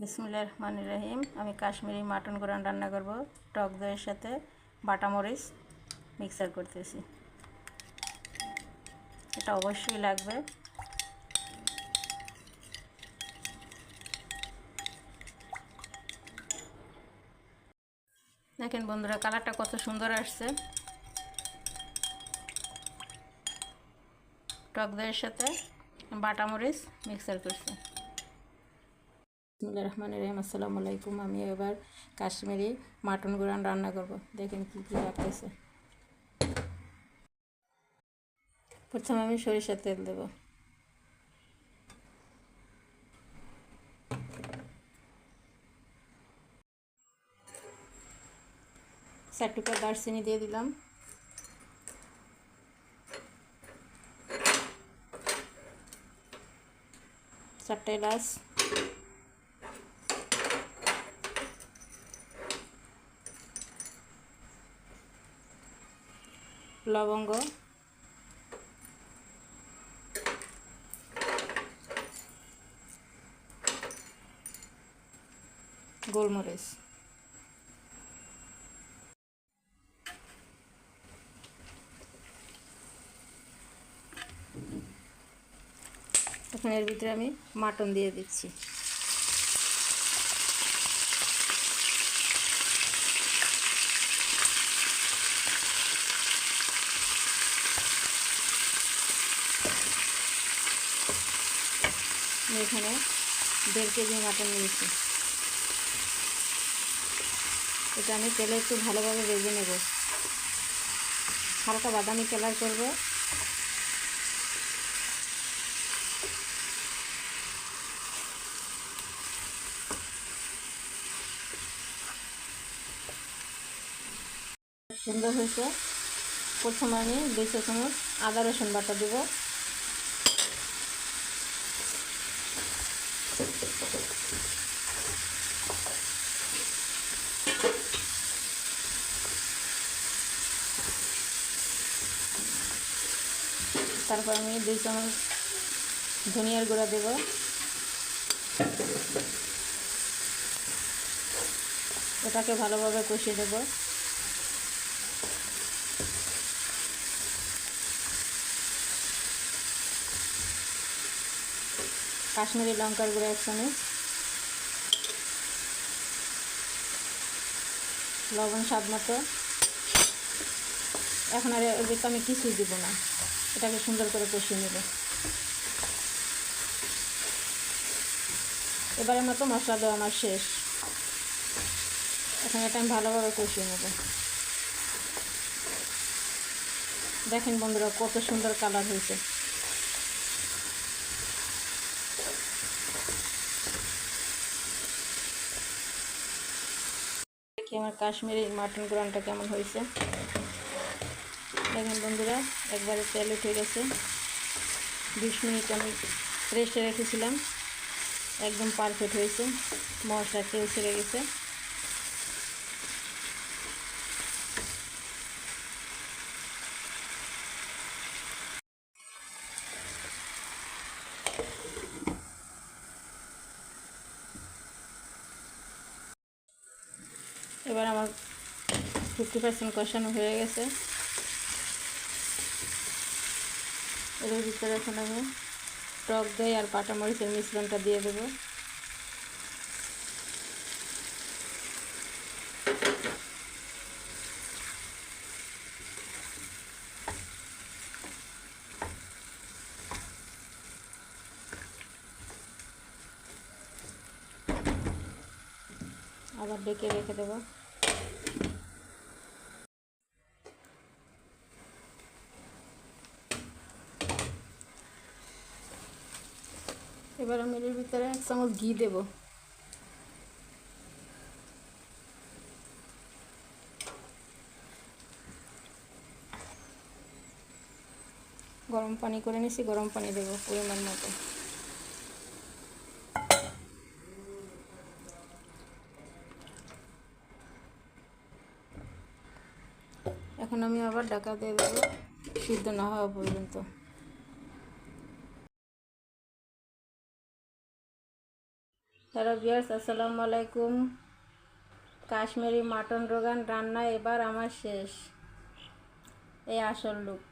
বিসমুল্লাহ রহমান রহিম আমি কাশ্মীরি মাটন গোরান রান্না করব, টক দইয়ের সাথে বাটা মরিচ মিক্সার করতেছি। এটা অবশ্যই লাগবে। দেখেন বন্ধুরা, কালারটা কত সুন্দর আসছে। টক দইয়ের সাথে বাটা মরিচ মিক্সার করছি। বিসমুল্লাহ রহমান রহিম, আসসালামু আলাইকুম। আমি এবার কাশ্মীরি মাটন গুঁড়ান রান্না করব। দেখেন কি কি লাগতেছে। প্রথমে আমি সরিষার তেল দেব। চার টুকরা দারচিনি দিয়ে দিলাম। চারটে এলাচ লবঙ্গ। গোলমরিচ। এখন এর ভিতরে আমি মাটন দিয়ে দিচ্ছি। এখানে দেড় কেজি মাটন নিয়েছি। এটা আমি তেলে একটু ভালোভাবে ভেজে নেব। হালকা বাদামি কালার করব। সুন্দর হয়েছে। প্রথমে আমি দুই চা চামচ আদা রসুন বাটা দেবো। তারপর আমি দুই চামচ ধনিয়ার গুঁড়া দেব। ওটাকে ভালোভাবে কষিয়ে দেব। কাশ্মীরি লঙ্কার গুঁড়ো এক চামচ। লবণ স্বাদ মতো। এখন আর আমি কিছুই দিব না। এটাকে সুন্দর করে কষিয়ে নেব। এবারের মতো মশলা দেওয়া আমার শেষ। এখন এটা আমি ভালোভাবে কষিয়ে নেব। দেখেন বন্ধুরা, কত সুন্দর কালার হয়েছে। দেখি আমার কাশ্মীরি মাটন গ্রানটা কেমন হয়েছে। দেখেন বন্ধুরা, একবারে তেল উঠে গেছে। বিশ মিনিট আমি রেস্টে রেখেছিলাম, একদম পারফেক্ট হয়েছে। মশলা তেল ছেড়ে গেছে। এবার আমার ফিফটি পার্সেন্ট কষানো হয়ে গেছে। এর ভিতরে এখন আমি টক দই আর পাটা মরিচের মিশ্রণটা দিয়ে দেব। আবার ডেকে রেখে দেবো। এবার আমি এর ভিতরে এক চামচ ঘি দেব। গরম পানি করে নিছি, গরম পানি দেব পরিমাণ মতো। এখন আমি আবার ঢাকা দিয়ে দেবো, সিদ্ধ না হওয়া পর্যন্ত। হ্যালো বিয়ার্স আসসালামু আলাইকুম। কাশ্মীরি মাটন রোগান রান্না এবার আমার শেষ। এই আসল লুক।